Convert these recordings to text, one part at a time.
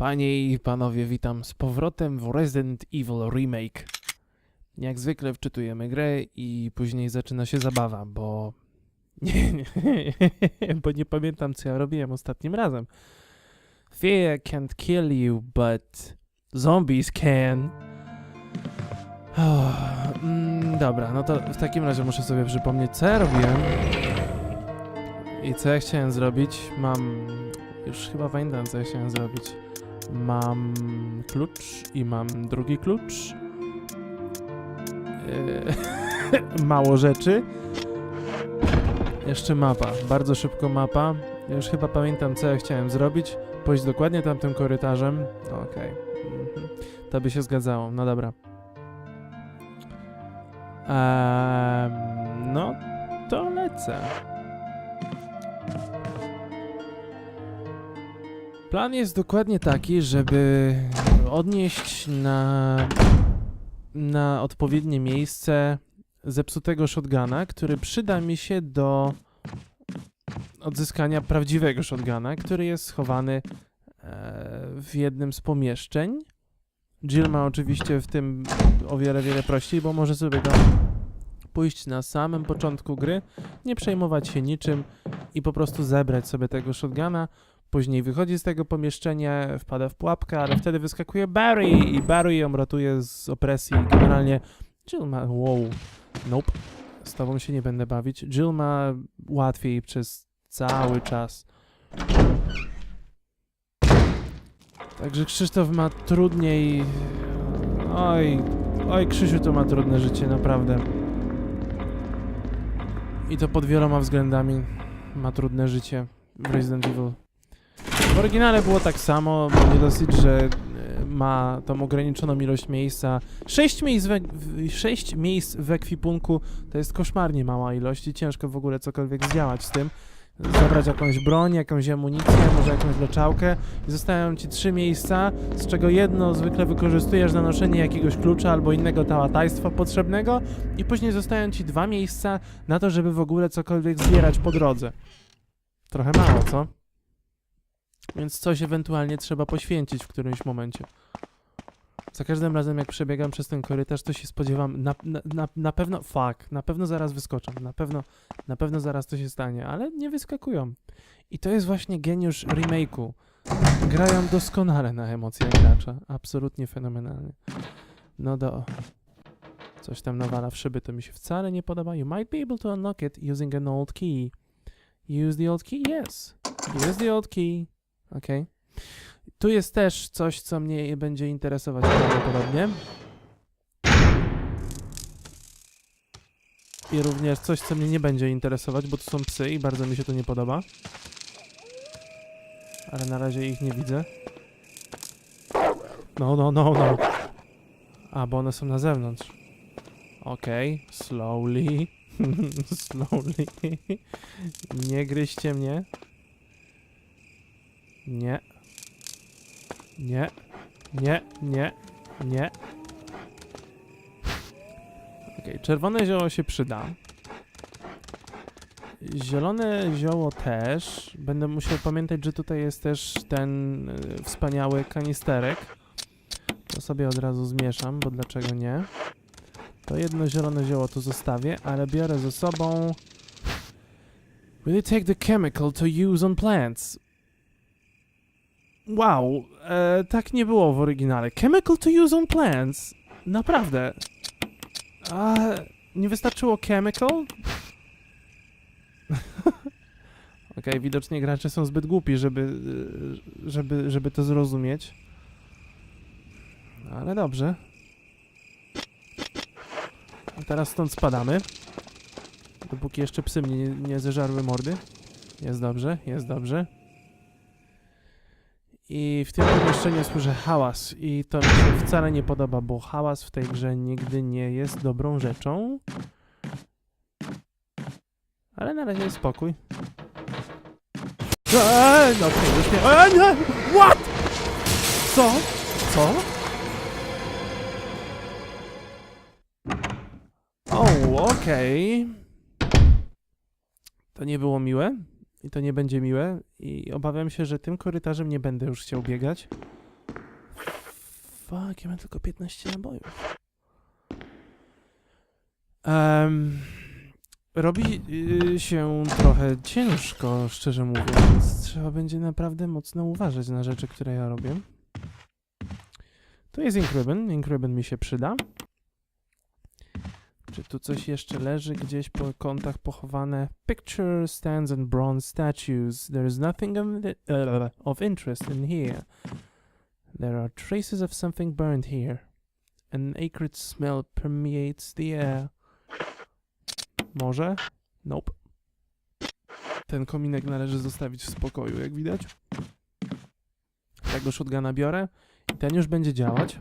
Panie i panowie, witam z powrotem w Resident Evil Remake. Jak zwykle wczytujemy grę i później zaczyna się zabawa, bo... Nie, nie, bo nie pamiętam co ja robiłem ostatnim razem. Fear can't kill you, but zombies can. Oh, mm, dobra, no to w takim razie muszę sobie przypomnieć, co ja robiłem i co ja chciałem zrobić. Mam. Już chyba pamiętam, co ja chciałem zrobić. Mam klucz i mam drugi klucz. Eee, Mało rzeczy. Jeszcze mapa. Bardzo szybko mapa. Ja już chyba pamiętam, co ja chciałem zrobić. Pójść dokładnie tamtym korytarzem. Okej. Mhm. To by się zgadzało. No dobra. Ehm, no, to lecę. Plan jest dokładnie taki, żeby odnieść na, na odpowiednie miejsce zepsutego shotguna, który przyda mi się do odzyskania prawdziwego shotguna, który jest schowany e, w jednym z pomieszczeń. Jill ma oczywiście w tym o wiele, wiele prościej, bo może sobie pójść na samym początku gry, nie przejmować się niczym i po prostu zebrać sobie tego shotguna. Później wychodzi z tego pomieszczenia, wpada w pułapkę, ale wtedy wyskakuje Barry i Barry ją ratuje z opresji. Generalnie Jill ma... Wow. Nope. Z tobą się nie będę bawić. Jill ma łatwiej przez cały czas. Także Krzysztof ma trudniej. Oj, oj, Krzysiu to ma trudne życie, naprawdę. I to pod wieloma względami ma trudne życie w Resident Evil. W oryginale było tak samo, bo nie dosyć, że e, ma tą ograniczoną ilość miejsca. 6 miejsc, we, w, sześć miejsc w ekwipunku to jest koszmarnie mała ilość i ciężko w ogóle cokolwiek zdziałać z tym. Zabrać jakąś broń, jakąś amunicję, może jakąś leczałkę i zostają ci trzy miejsca, z czego jedno zwykle wykorzystujesz na noszenie jakiegoś klucza albo innego tałatajstwa potrzebnego i później zostają ci dwa miejsca na to, żeby w ogóle cokolwiek zbierać po drodze. Trochę mało, co? Więc coś ewentualnie trzeba poświęcić w którymś momencie. Za każdym razem, jak przebiegam przez ten korytarz, to się spodziewam, na, na, na, na pewno, fuck, na pewno zaraz wyskoczą, na pewno, na pewno zaraz to się stanie, ale nie wyskakują. I to jest właśnie geniusz remake'u. Grają doskonale na emocjach gracza, absolutnie fenomenalnie. No do... Coś tam nawala w szyby, to mi się wcale nie podoba. You might be able to unlock it using an old key. Use the old key? Yes. Use the old key. Okej. Tu jest też coś, co mnie będzie interesować prawdopodobnie. I również coś, co mnie nie będzie interesować, bo tu są psy i bardzo mi się to nie podoba. Ale na razie ich nie widzę. No, no, no, no. A, bo one są na zewnątrz. Okej, slowly. slowly. nie gryźcie mnie. Nie. Nie. Nie, nie, nie. Okej, czerwone zioło się przyda. Zielone zioło też. Będę musiał pamiętać, że tutaj jest też ten y, wspaniały kanisterek. To sobie od razu zmieszam, bo dlaczego nie? To jedno zielone zioło tu zostawię, ale biorę ze sobą... Will you take the chemical to use on plants? Wow, e, tak nie było w oryginale. Chemical to use on plants. Naprawdę. A nie wystarczyło chemical? Okej, widocznie gracze są zbyt głupi, żeby, e, żeby, żeby to zrozumieć. Ale dobrze. A teraz stąd spadamy. Dopóki jeszcze psy mnie nie, nie zeżarły mordy. Jest dobrze, jest dobrze. I w tym pomieszczeniu słyszę hałas i to mi się wcale nie podoba, bo hałas w tej grze nigdy nie jest dobrą rzeczą. Ale na razie jest spokój. Eee, no okej, już nie... Eee, nie! What? Co? Co? O, okej. To nie było miłe. I to nie będzie miłe. I obawiam się, że tym korytarzem nie będę już chciał biegać. Fuck, ja mam tylko 15 nabojów. Em, robi y, się trochę ciężko, szczerze mówiąc. Trzeba będzie naprawdę mocno uważać na rzeczy, które ja robię. Tu jest Ink Ribbon. Ink Ribbon mi się przyda. Czy tu coś jeszcze leży gdzieś po kątach pochowane? Picture stands and bronze statues. There is nothing of, uh, of interest in here. There are traces of something burned here. An acrid smell permeates the air. Może? Nope. Ten kominek należy zostawić w spokoju, jak widać. Tego shotguna biorę ten już będzie działać.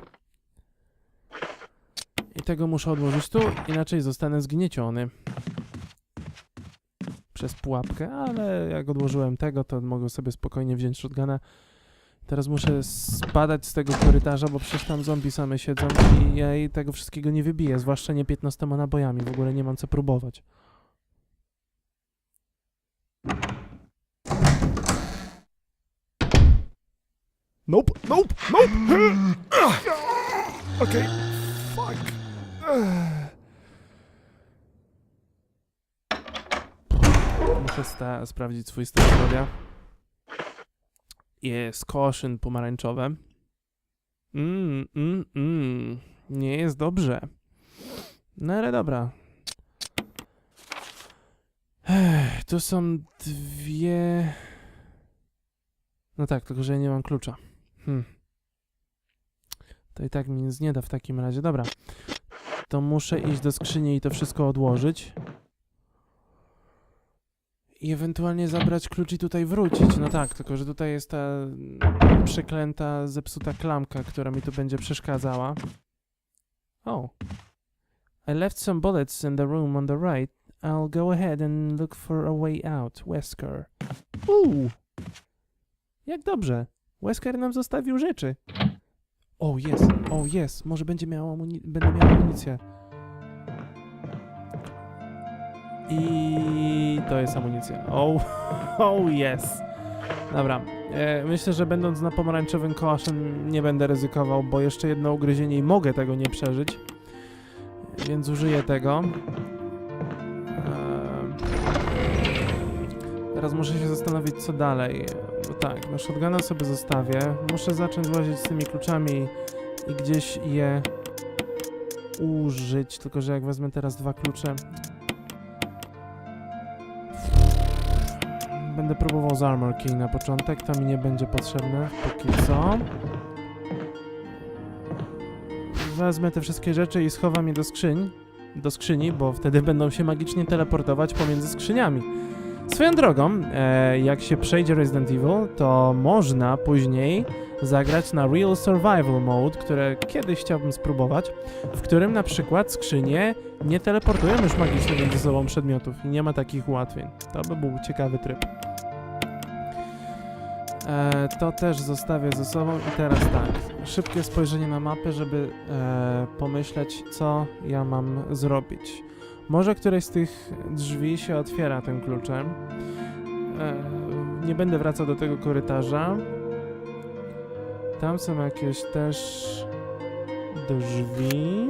Tego muszę odłożyć tu, inaczej zostanę zgnieciony. Przez pułapkę, ale jak odłożyłem tego, to mogę sobie spokojnie wziąć shotguna. Teraz muszę spadać z tego korytarza, bo przecież tam zombie same siedzą i ja jej tego wszystkiego nie wybiję, zwłaszcza nie 15 nabojami, w ogóle nie mam co próbować. Nope, nope, nope! Okej, fuck. Muszę sta- sprawdzić swój stan zdrowia. Jest caution pomarańczowe. Mm, mm, mm. Nie jest dobrze. No ale dobra. Ech, tu są dwie... No tak, tylko że ja nie mam klucza. Hmm. To i tak mi nic nie da w takim razie. Dobra. To muszę iść do skrzyni i to wszystko odłożyć. I ewentualnie zabrać klucz i tutaj wrócić. No tak, tylko że tutaj jest ta przeklęta, zepsuta klamka, która mi tu będzie przeszkadzała. Oh. I left some bullets in the room on the right. I'll go ahead and look for a way out, Wesker. Uuu! Jak dobrze. Wesker nam zostawił rzeczy. O, oh, jest, o, oh, jest. Może będzie miał będę miał amunicję. I to jest amunicja. Oh, oh yes. Dobra. E, myślę, że będąc na pomarańczowym kołaszem nie będę ryzykował, bo jeszcze jedno ugryzienie i mogę tego nie przeżyć. Więc użyję tego. E, teraz muszę się zastanowić, co dalej. No tak, no shotguna sobie zostawię. Muszę zacząć łazić z tymi kluczami i gdzieś je użyć. Tylko, że jak wezmę teraz dwa klucze, Będę próbował z Armor Key na początek, to mi nie będzie potrzebne póki co. Wezmę te wszystkie rzeczy i schowam je do skrzyń, do skrzyni, bo wtedy będą się magicznie teleportować pomiędzy skrzyniami. Swoją drogą, e, jak się przejdzie Resident Evil, to można później zagrać na Real Survival Mode, które kiedyś chciałbym spróbować, w którym na przykład skrzynie nie teleportują już magicznie między sobą przedmiotów i nie ma takich ułatwień. To by był ciekawy tryb. E, to też zostawię ze sobą i teraz tak, szybkie spojrzenie na mapę, żeby e, pomyśleć, co ja mam zrobić. Może któreś z tych drzwi się otwiera tym kluczem. E, nie będę wracał do tego korytarza. Tam są jakieś też drzwi.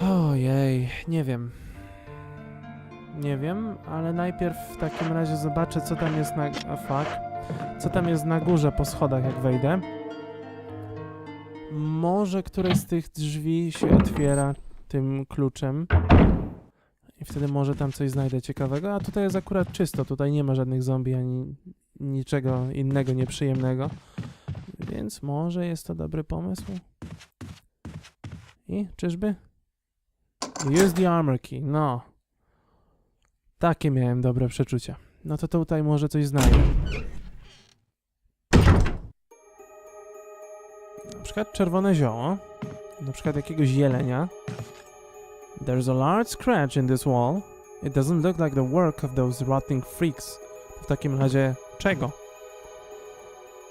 Ojej, nie wiem. Nie wiem, ale najpierw w takim razie zobaczę, co tam jest na... A fuck. Co tam jest na górze po schodach, jak wejdę. Może któreś z tych drzwi się otwiera tym kluczem. I wtedy może tam coś znajdę ciekawego. A tutaj jest akurat czysto. Tutaj nie ma żadnych zombie ani niczego innego nieprzyjemnego. Więc może jest to dobry pomysł. I czyżby? Use the armor key. No. Takie miałem dobre przeczucia. No to tutaj może coś znajdę. Na przykład czerwone zioło. Na przykład jakiegoś jelenia. There's a large scratch in this wall. It doesn't look like the work of those rotting freaks. W takim razie czego?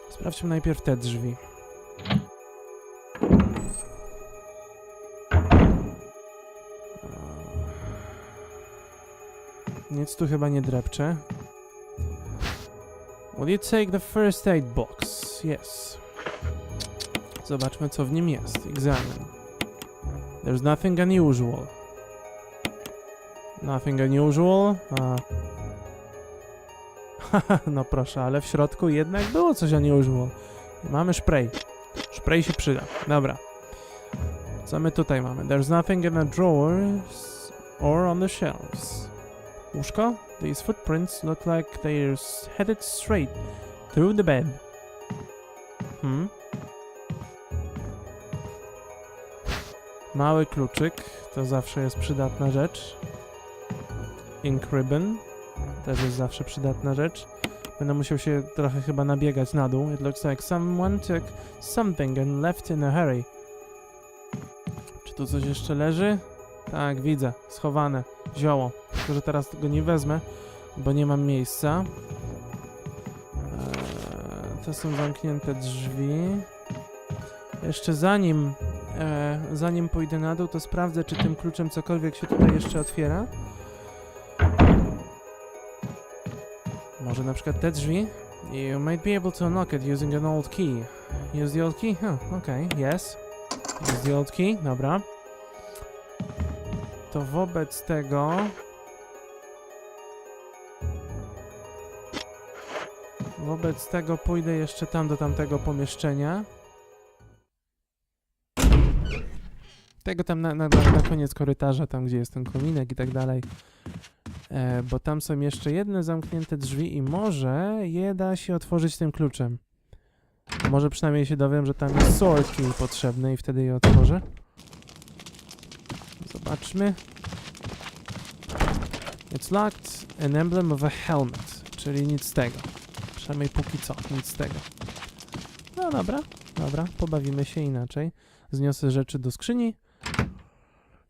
Sprawdźmy najpierw te drzwi. Nic tu chyba nie drepcze. Will you take the first aid box? Yes. Zobaczmy, co w nim jest. Examine. There's nothing unusual. Nothing unusual. No proszę, ale w środku jednak było coś unusual. Mamy spray. Spray się przyda. Dobra. Co my tutaj mamy? There's nothing in the drawers or on the shelves. Łóżko? These footprints look like they're headed straight through the bed. Hmm? Mały kluczyk, to zawsze jest przydatna rzecz. Ink ribbon, też jest zawsze przydatna rzecz. Będę musiał się trochę chyba nabiegać na dół. It looks like someone took something and left in a hurry. Czy tu coś jeszcze leży? Tak, widzę. Schowane. Zioło. Tylko, że teraz tego nie wezmę, bo nie mam miejsca. Eee, to są zamknięte drzwi. Jeszcze zanim, e, zanim pójdę na dół, to sprawdzę, czy tym kluczem cokolwiek się tutaj jeszcze otwiera. Może na przykład te drzwi? You might be able to unlock it using an old key. Use the old key? Huh, okay, yes. Use the old key, dobra. To wobec tego... Wobec tego pójdę jeszcze tam do tamtego pomieszczenia. Tego tam na, na na koniec korytarza, tam gdzie jest ten kominek i tak dalej. E, bo tam są jeszcze jedne zamknięte drzwi i może je da się otworzyć tym kluczem. Może przynajmniej się dowiem, że tam jest sword key potrzebny i wtedy je otworzę. Zobaczmy. It's locked, an emblem of a helmet, czyli nic z tego. Przynajmniej póki co, nic z tego. No dobra, dobra, pobawimy się inaczej. Zniosę rzeczy do skrzyni.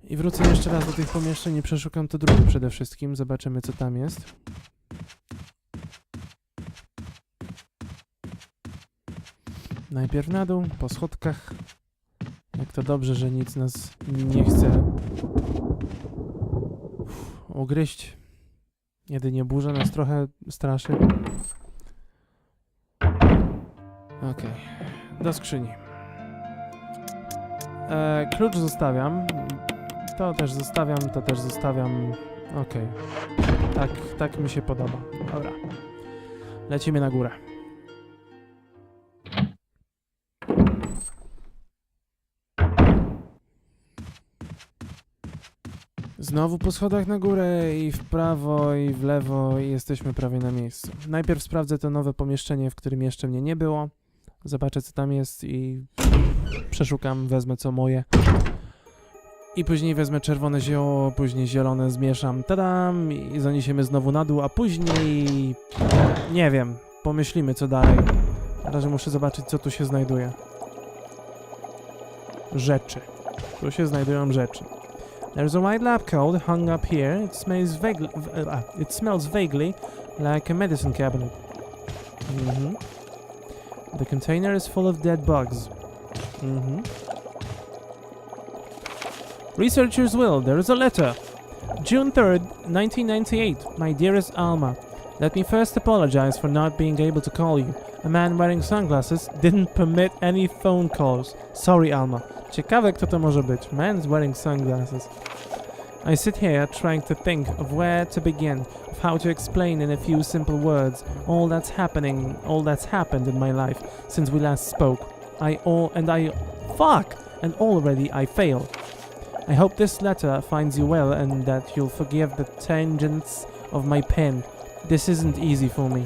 I wrócę jeszcze raz do tych pomieszczeń i przeszukam to drugie przede wszystkim. Zobaczymy, co tam jest. Najpierw na dół, po schodkach. Jak to dobrze, że nic nas nie chce ugryźć. Jedynie burza nas trochę straszy. Okej, do skrzyni. E, klucz zostawiam. To też zostawiam, to też zostawiam. Okej. Tak, tak mi się podoba. Dobra. Lecimy na górę. Znowu po schodach na górę i w prawo i w lewo i jesteśmy prawie na miejscu. Najpierw sprawdzę to nowe pomieszczenie, w którym jeszcze mnie nie było. Zobaczę co tam jest i przeszukam, wezmę co moje. I później wezmę czerwone zioło, później zielone zmieszam, tadam i zaniesiemy znowu na dół, a później... Nie wiem, pomyślimy co dalej. Na razie muszę zobaczyć co tu się znajduje. Rzeczy. Tu się znajdują rzeczy. There's a white lab coat hung up here. It smells vaguely, it smells vaguely like a medicine cabinet. Mhm. The container is full of dead bugs. Mhm. Researcher's will. There is a letter. June 3rd, 1998. My dearest Alma. Let me first apologize for not being able to call you. A man wearing sunglasses didn't permit any phone calls. Sorry, Alma. Ciekawe, kto to może być. Man's wearing sunglasses. I sit here trying to think of where to begin, of how to explain in a few simple words all that's happening, all that's happened in my life since we last spoke. I all and I fuck and already I fail. I hope this letter finds you well and that you'll forgive the tangents of my pen. This isn't easy for me.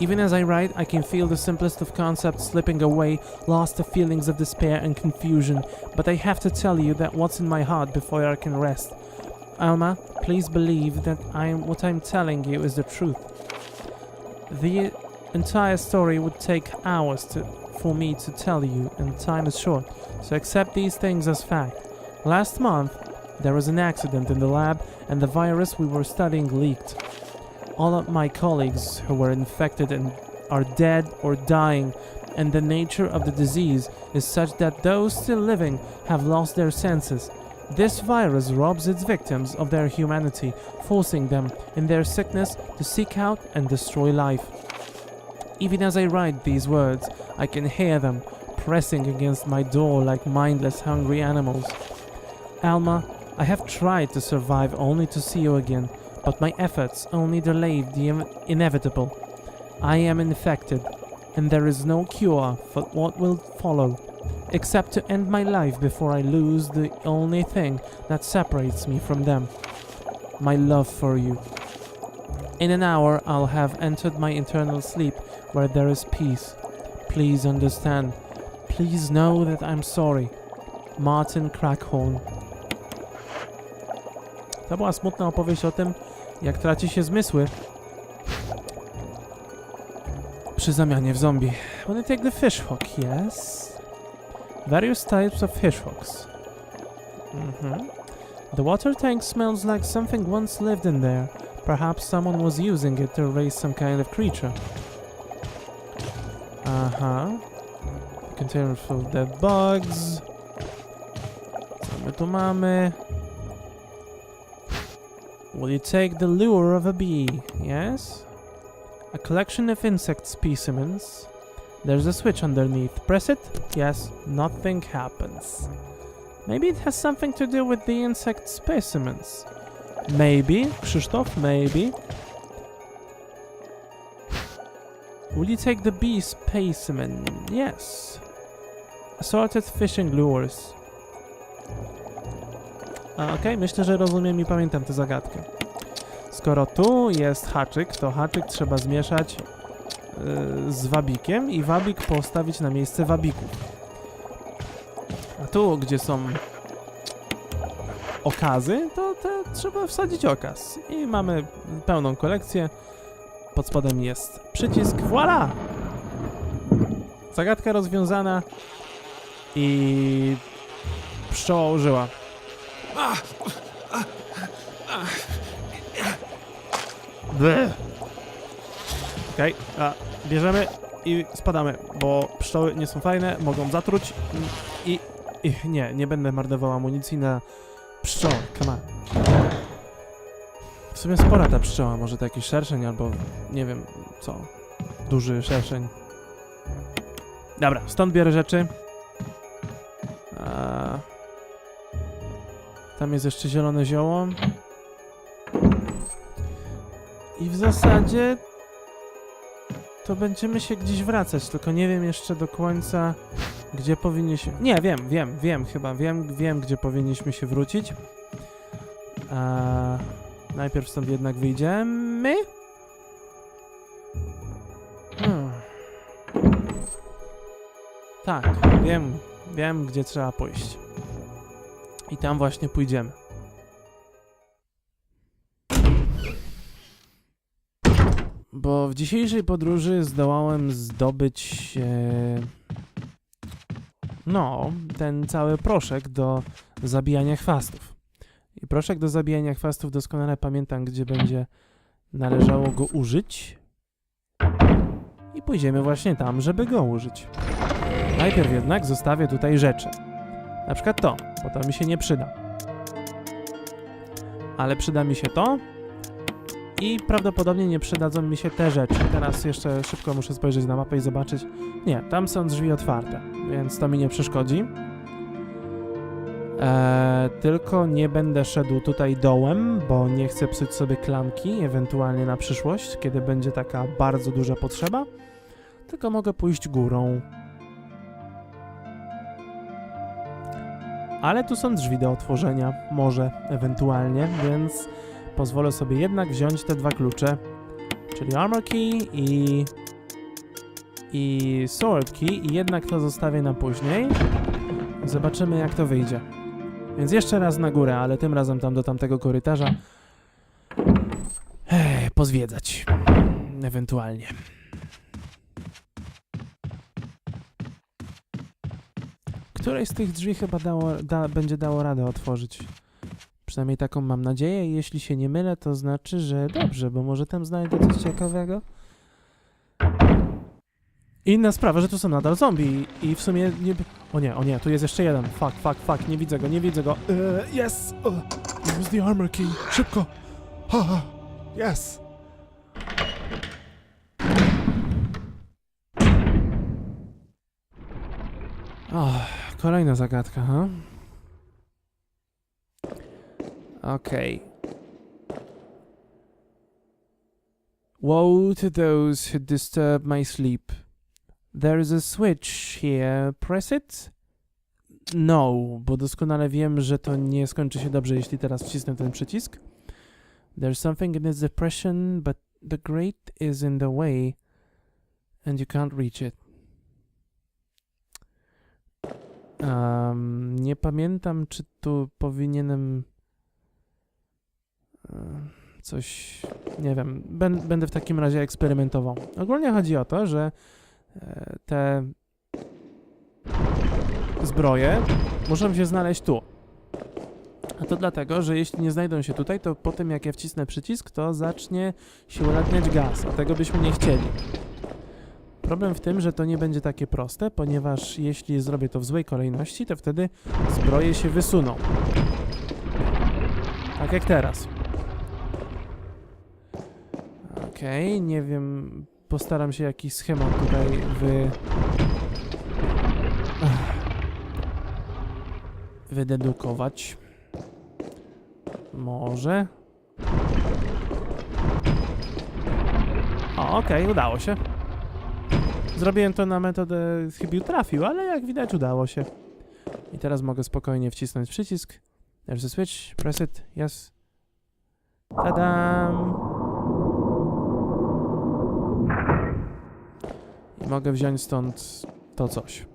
Even as I write, I can feel the simplest of concepts slipping away, lost to feelings of despair and confusion. But I have to tell you that what's in my heart before I can rest. Alma, please believe that I am what I'm telling you is the truth. The entire story would take hours to, for me to tell you, and time is short, so accept these things as fact. Last month, there was an accident in the lab, and the virus we were studying leaked. All of my colleagues who were infected and are dead or dying, and the nature of the disease is such that those still living have lost their senses. This virus robs its victims of their humanity, forcing them, in their sickness, to seek out and destroy life. Even as I write these words, I can hear them pressing against my door like mindless, hungry animals. Alma, I have tried to survive only to see you again, but my efforts only delayed the in- inevitable. I am infected, and there is no cure for what will follow, except to end my life before I lose the only thing that separates me from them my love for you. In an hour, I'll have entered my eternal sleep where there is peace. Please understand. Please know that I'm sorry. Martin Crackhorn. To była smutna opowieść o tym, jak traci się zmysły przy zamianie w zombie. You take the fish hook, yes. Various types of fish hooks. Mhm. The water tank smells like something once lived in there. Perhaps someone was using it to raise some kind of creature. Uh-huh. Container full of dead bugs. Co my? Will you take the lure of a bee? Yes? A collection of insect specimens. There's a switch underneath. Press it? Yes. Nothing happens. Maybe it has something to do with the insect specimens. Maybe, Krzysztof, maybe. Will you take the bee specimen? Yes. Assorted fishing lures. Okej, myślę, że rozumiem i pamiętam tę zagadkę. Skoro tu jest haczyk, to haczyk trzeba zmieszać yy, z wabikiem i wabik postawić na miejsce wabików. A tu, gdzie są okazy, to, to trzeba wsadzić okaz. I mamy pełną kolekcję. Pod spodem jest przycisk. Voila! Zagadka rozwiązana i pszczoła użyła. Bleh. Okej, a bierzemy i spadamy, bo pszczoły nie są fajne, mogą zatruć i, i nie, nie będę marnował amunicji na pszczoły, come on. W sumie spora ta pszczoła, może to jakiś szerszeń albo nie wiem co, duży szerszeń. Dobra, stąd biorę rzeczy. Tam jest jeszcze zielone zioło. I w zasadzie to będziemy się gdzieś wracać, tylko nie wiem jeszcze do końca, gdzie powinniśmy... Nie, wiem, wiem, wiem chyba, wiem, wiem, gdzie powinniśmy się wrócić. A... Najpierw stąd jednak wyjdziemy. Hmm. Tak, wiem, wiem, gdzie trzeba pójść. I tam właśnie pójdziemy. Bo w dzisiejszej podróży zdołałem zdobyć e, no, ten cały proszek do zabijania chwastów. I proszek do zabijania chwastów doskonale pamiętam, gdzie będzie należało go użyć. I pójdziemy właśnie tam, żeby go użyć. Najpierw jednak zostawię tutaj rzeczy. Na przykład to, bo to mi się nie przyda. Ale przyda mi się to. I prawdopodobnie nie przydadzą mi się te rzeczy. Teraz jeszcze szybko muszę spojrzeć na mapę i zobaczyć. Nie, tam są drzwi otwarte, więc to mi nie przeszkodzi. Eee, tylko nie będę szedł tutaj dołem, bo nie chcę psuć sobie klamki, ewentualnie na przyszłość, kiedy będzie taka bardzo duża potrzeba. Tylko mogę pójść górą. Ale tu są drzwi do otworzenia, może ewentualnie, więc pozwolę sobie jednak wziąć te dwa klucze, czyli Armor Key i, i Sword Key i jednak to zostawię na później. Zobaczymy jak to wyjdzie. Więc jeszcze raz na górę, ale tym razem tam do tamtego korytarza Ech, pozwiedzać. Ewentualnie. Któreś z tych drzwi chyba dało, da, będzie dało radę otworzyć. Przynajmniej taką mam nadzieję. Jeśli się nie mylę, to znaczy, że dobrze, bo może tam znajdę coś ciekawego. Inna sprawa, że tu są nadal zombie i, w sumie nie... O nie, o nie, tu jest jeszcze jeden. Fuck, fuck, fuck, nie widzę go, nie widzę go. Uh, yes! Uh, use the armor key, szybko! Ha, ha. Yes! Oh kolejna zagadka, ha? Okej. Woe to those who disturb my sleep. There is a switch here. Press it? No, bo doskonale wiem, że to nie skończy się dobrze, jeśli teraz wcisnę ten przycisk. There's something in its depression, but the grate is in the way and you can't reach it. Um, nie pamiętam, czy tu powinienem coś, nie wiem, będę w takim razie eksperymentował. Ogólnie chodzi o to, że e, te zbroje muszą się znaleźć tu. A to dlatego, że jeśli nie znajdą się tutaj, to po tym jak ja wcisnę przycisk, to zacznie się ulatniać gaz, a tego byśmy nie chcieli. Problem w tym, że to nie będzie takie proste, ponieważ jeśli zrobię to w złej kolejności, to wtedy zbroje się wysuną. Tak jak teraz. Okej, nie wiem, postaram się jakiś schemat tutaj wy... Wydedukować. Może. O, okej, udało się. Zrobiłem to na metodę chybił trafił, ale jak widać udało się. I teraz mogę spokojnie wcisnąć przycisk. There's a switch, press it, yes. Tadam! I mogę wziąć stąd to coś.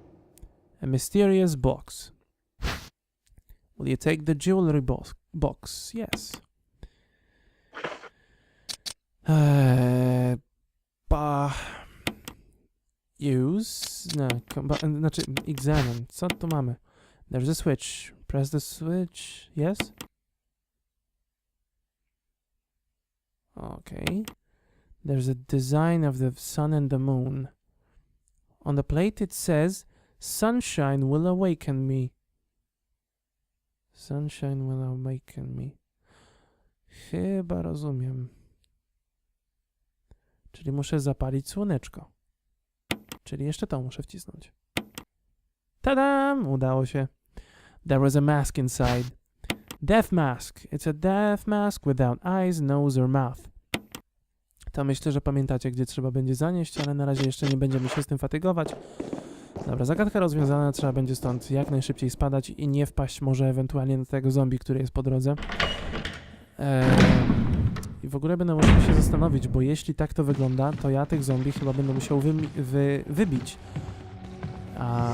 A mysterious box. Will you take the jewelry box? Box, yes. Eee, ba... Use? No, znaczy examine. Co tu mamy? There's a switch. Press the switch. Yes? Okay. There's a design of the sun and the moon. On the plate it says, Sunshine will awaken me. Sunshine will awaken me. Chyba rozumiem. Czyli muszę zapalić słoneczko. Czyli jeszcze to muszę wcisnąć. Tadam! Udało się. There was a mask inside. Death mask. It's a death mask without eyes, nose or mouth. To myślę, że pamiętacie, gdzie trzeba będzie zanieść, ale na razie jeszcze nie będziemy się z tym fatygować. Dobra, zagadka rozwiązana, trzeba będzie stąd jak najszybciej spadać i nie wpaść może ewentualnie na tego zombie, który jest po drodze. Eee, I w ogóle będę musiał się zastanowić, bo jeśli tak to wygląda, to ja tych zombie chyba będę musiał wymi- wy- wybić. A,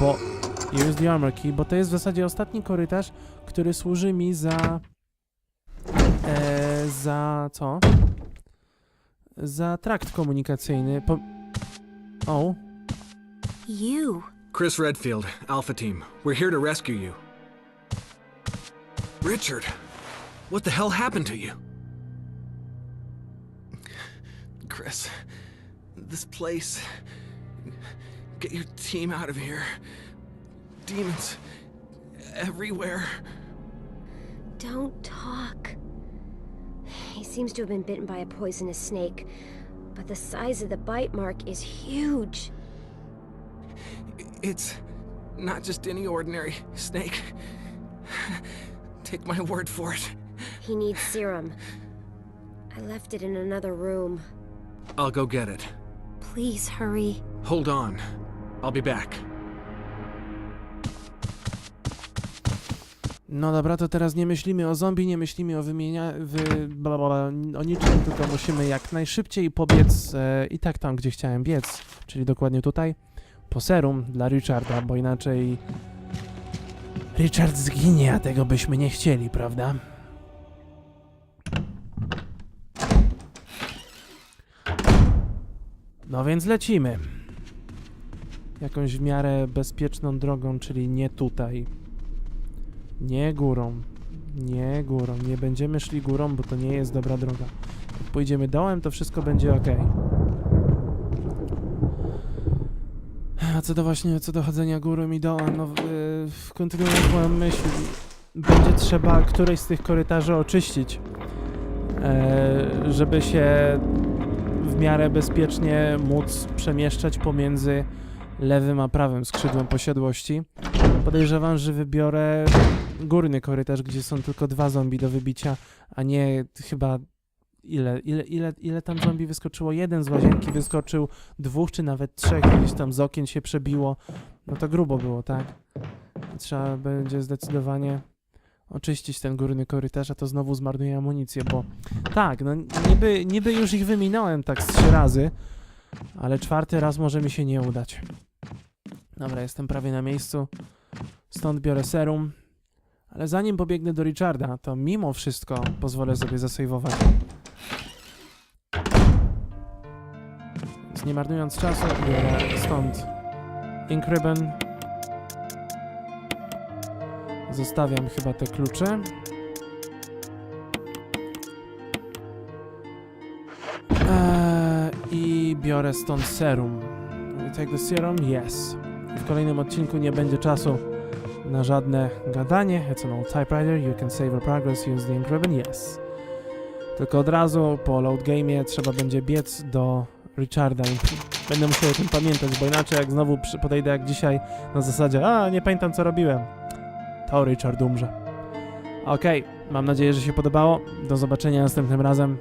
bo use the armor key, bo to jest w zasadzie ostatni korytarz, który służy mi za... E, za co? Za trakt komunikacyjny. Po... O, You. Chris Redfield, Alpha Team. We're here to rescue you. Richard, what the hell happened to you? Chris, this place. Get your team out of here. Demons everywhere. Don't talk. He seems to have been bitten by a poisonous snake, but the size of the bite mark is huge. It's not just any ordinary snake. Take my word for it. He needs serum. I left it in another room. I'll go get it. Please hurry. Hold on. I'll be back. No dobra, to teraz nie myślimy o zombie, nie myślimy o wymienia... Wy, bla, bla, bla, o niczym, tylko musimy jak najszybciej pobiec e, i tak tam, gdzie chciałem biec, czyli dokładnie tutaj, po serum dla Richarda, bo inaczej Richard zginie, a tego byśmy nie chcieli, prawda? No więc lecimy. Jakąś w miarę bezpieczną drogą, czyli nie tutaj. Nie górą. Nie górą. Nie będziemy szli górą, bo to nie jest dobra droga. Jak pójdziemy dołem, to wszystko będzie ok. A co do właśnie, co do chodzenia górą i dołem, no yy, kontynuując moją myśl, będzie trzeba któreś z tych korytarzy oczyścić, e, żeby się w miarę bezpiecznie móc przemieszczać pomiędzy lewym a prawym skrzydłem posiadłości. Podejrzewam, że wybiorę górny korytarz, gdzie są tylko dwa zombie do wybicia, a nie chyba ile, ile, ile, ile tam zombie wyskoczyło? Jeden z łazienki wyskoczył, dwóch czy nawet trzech gdzieś tam z okien się przebiło. No to grubo było, tak? Trzeba będzie zdecydowanie oczyścić ten górny korytarz, a to znowu zmarnuję amunicję, bo tak, no niby, niby już ich wyminąłem tak z trzy razy, ale czwarty raz może mi się nie udać. Dobra, jestem prawie na miejscu. Stąd biorę serum. Ale zanim pobiegnę do Richarda, to mimo wszystko pozwolę sobie zasejwować. Więc nie marnując czasu, biorę stąd Ink Ribbon. Zostawiam chyba te klucze. Eee, I biorę stąd serum. Take the serum? Yes. W kolejnym odcinku nie będzie czasu na żadne gadanie. It's an old typewriter. You can save your progress, use the ink ribbon. Yes. Tylko od razu po load game'ie trzeba będzie biec do Richarda będę musiał o tym pamiętać, bo inaczej jak znowu podejdę jak dzisiaj na zasadzie a, nie pamiętam co robiłem, to Richard umrze. Okej, mam nadzieję, że się podobało. Do zobaczenia następnym razem.